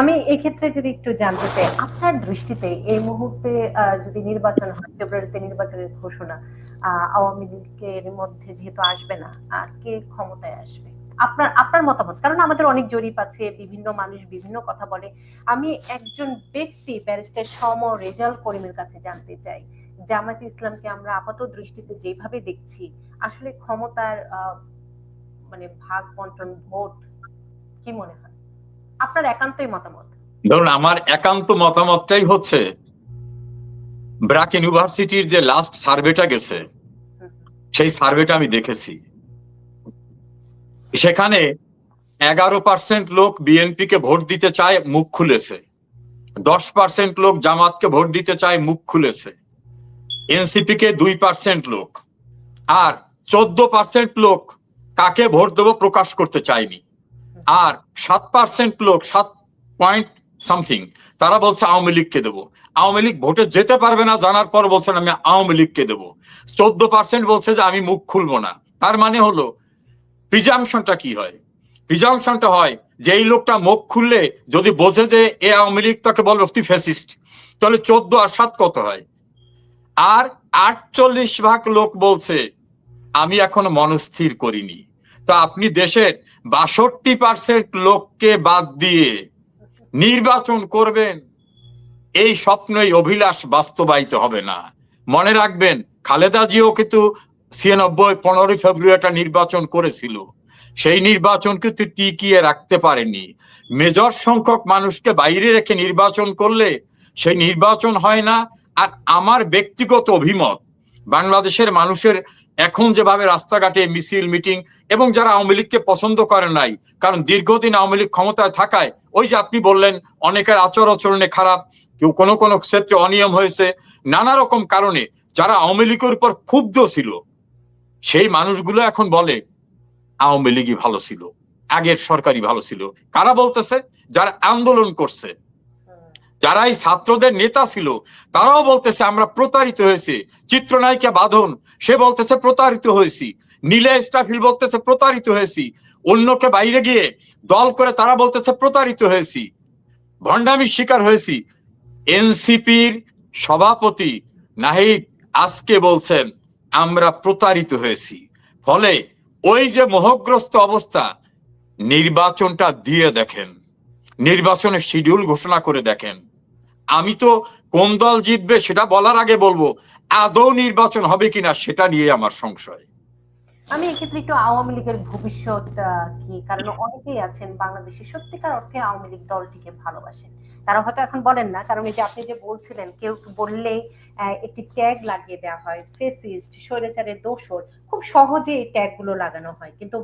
আমি এই ক্ষেত্রে যদি একটু জানতে চাই, আপনার দৃষ্টিতে এই মুহূর্তে যদি নির্বাচন হয়, ফেব্রুয়ারিতে নির্বাচনের ঘোষণা আওয়ামী লীগের মধ্যে যেহেতু আসবে না কে ক্ষমতায় আসবে? আপনার আপনার মতামত? কারণ আমাদের অনেক জরিপ আছে, বিভিন্ন মানুষ বিভিন্ন কথা বলে। আমি একজন ব্যক্তি, ব্যারিস্টার সম রেজাল্ট করিমের কাছে জানতে চাই, জামায়াতে ইসলামকে আমরা আপাত দৃষ্টিতে যেভাবে দেখছি, আসলে ক্ষমতার মানে ভাগ বন্টন ভোট, কি মনে হয়? আপনার একান্তই মতামত? ধরুন, আমার একান্ত মতামতটাই হচ্ছে, ব্রাক ইউনিভার্সিটির যে লাস্ট সার্ভেটা গেছে, সেই সার্ভেটা আমি দেখেছি। সেখানে এগারো পার্সেন্ট লোক বিএনপি কে ভোট দিতে চায়, মুখ খুলেছে। দশ পার্সেন্ট লোক জামাতকে ভোট দিতে চায়, মুখ খুলেছে। এনসিপি কে দুই পার্সেন্ট লোক। আর চোদ্দ পার্সেন্ট লোক কাকে ভোট দেবো প্রকাশ করতে চায়নি। আর সাত পার্সেন্ট লোক, সাত পয়েন্ট সামথিং তারা বলছে আওয়ামী লীগকে দেবো। আওয়ামী লীগ ভোটে যেতে পারবে না, জানার পর বলছেন আমি আওয়ামী লীগকে দেবো। চোদ্দ পার্সেন্ট বলছে যে আমি মুখ খুলবো না। তার মানে হলো প্রিজামশনটা কি হয়? প্রিজামশনটা হয় যে এই লোকটা মুখ খুললে যদি বোঝে যে এ আওয়ামী লীগ তাকে বলবে, তুই ফ্যাসিস্ট তাহলে চোদ্দ আর সাত কত হয়? আর আটচল্লিশ ভাগ লোক বলছে, আমি এখনও মনস্থির করিনি। তো আপনি দেশের বাষট্টি পার্সেন্ট লোককে বাদ দিয়ে নির্বাচন করবেন, এই স্বপ্নই অভিলাষ বাস্তবায়িত হবে না। মনে রাখবেন, খালেদা জিও কিন্তু ছিয়ানব্বই, পনেরোই ফেব্রুয়ারিটা নির্বাচন করেছিল। সেই নির্বাচন কিন্তু টিকিয়ে রাখতে পারেনি। মেজর সংখ্যক মানুষকে বাইরে রেখে নির্বাচন করলে সেই নির্বাচন হয় না। আর আমার ব্যক্তিগত অভিমত, বাংলাদেশের মানুষের এখন যেভাবে রাস্তাঘাটে মিছিল, মিটিং এবং যারা আওয়ামী লীগকে পছন্দ করে নাই, কারণ দীর্ঘদিন আওয়ামী লীগ ক্ষমতায় থাকায়, ওই যে আপনি বললেন, অনেকের আচর আচরণে খারাপ, কেউ কোনো কোনো ক্ষেত্রে অনিয়ম হয়েছে, নানা রকম কারণে যারা আওয়ামী লীগের উপর ক্ষুব্ধ ছিল, সেই মানুষগুলো এখন বলে, আওয়ামী লীগই ভালো ছিল, আগের সরকারই ভালো ছিল। কারা বলতেছে? যারা আন্দোলন করছে। যারা এই ছাত্রদের নেতা ছিল, তারাও বলতেছে, আমরা প্রতারিত হয়েছে। চিত্রনায়িকা বাঁধন, সে বলতেছে, প্রতারিত হয়েছি। নীলা স্টাফিল বলতেছে, প্রতারিত হয়েছি। অন্যকে বাইরে গিয়ে দল করে তারা বলতেছে, প্রতারিত হয়েছি। ভণ্ডামির শিকার হয়েছি। এনসিপির সভাপতি নাহিদ আজকে বলছেন, আমরা প্রতারিত হয়েছি। ফলে ওই যে মোহগ্রস্ত অবস্থা, নির্বাচনটা দিয়ে দেখেন। নির্বাচনের শিডিউল ঘোষণা করে দেখেন। আমি তো কোন দল জিতবে সেটা বলার আগে বলব আদৌ নির্বাচন হবে কিনা সেটা নিয়ে আমার সংশয়। আমি এক্ষেত্রে একটু আওয়ামী লীগের ভবিষ্যৎ কি? কারণ অনেকেই আছেন বাংলাদেশে সত্যিকার অর্থে আওয়ামী লীগ দলটিকে ভালোবাসেন। তারা হয়তো এখন বলেন না কারণ এই যে আপনি যে বলছিলেন কেউ বললেই আহ, একটি ট্যাগ লাগিয়ে দেওয়া হয় ফেসিস্ট স্বৈরাচারের দোষর খুব সহজে এই ট্যাগগুলো লাগানো হয়। কিন্তু